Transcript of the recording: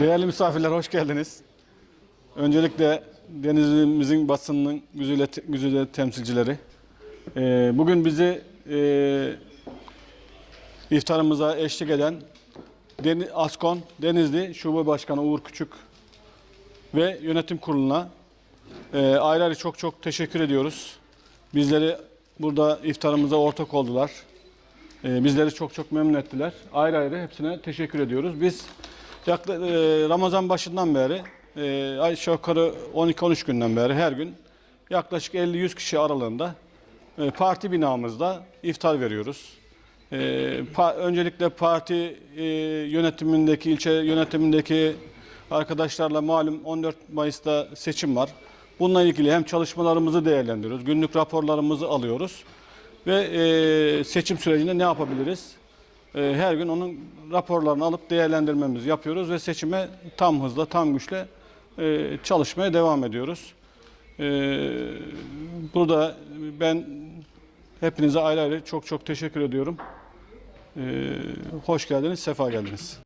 Değerli misafirler hoş geldiniz. Öncelikle denizimizin basınının güzide, güzide temsilcileri. Ee, bugün bizi e, iftarımıza eşlik eden Deni, Askon Denizli Şube Başkanı Uğur Küçük ve yönetim kuruluna e, ayrı ayrı çok çok teşekkür ediyoruz. Bizleri burada iftarımıza ortak oldular. E, bizleri çok çok memnun ettiler. Ayrı ayrı hepsine teşekkür ediyoruz. Biz yakla, e, Ramazan başından beri e, aşağı yukarı 12-13 günden beri her gün yaklaşık 50-100 kişi aralığında e, parti binamızda iftar veriyoruz. E, öncelikle parti yönetimindeki, ilçe yönetimindeki arkadaşlarla malum 14 Mayıs'ta seçim var. Bununla ilgili hem çalışmalarımızı değerlendiriyoruz, günlük raporlarımızı alıyoruz ve seçim sürecinde ne yapabiliriz? E, her gün onun raporlarını alıp değerlendirmemizi yapıyoruz ve seçime tam hızla, tam güçle e, çalışmaya devam ediyoruz. E, burada ben hepinize ayrı ayrı çok çok teşekkür ediyorum. E, hoş geldiniz, sefa geldiniz.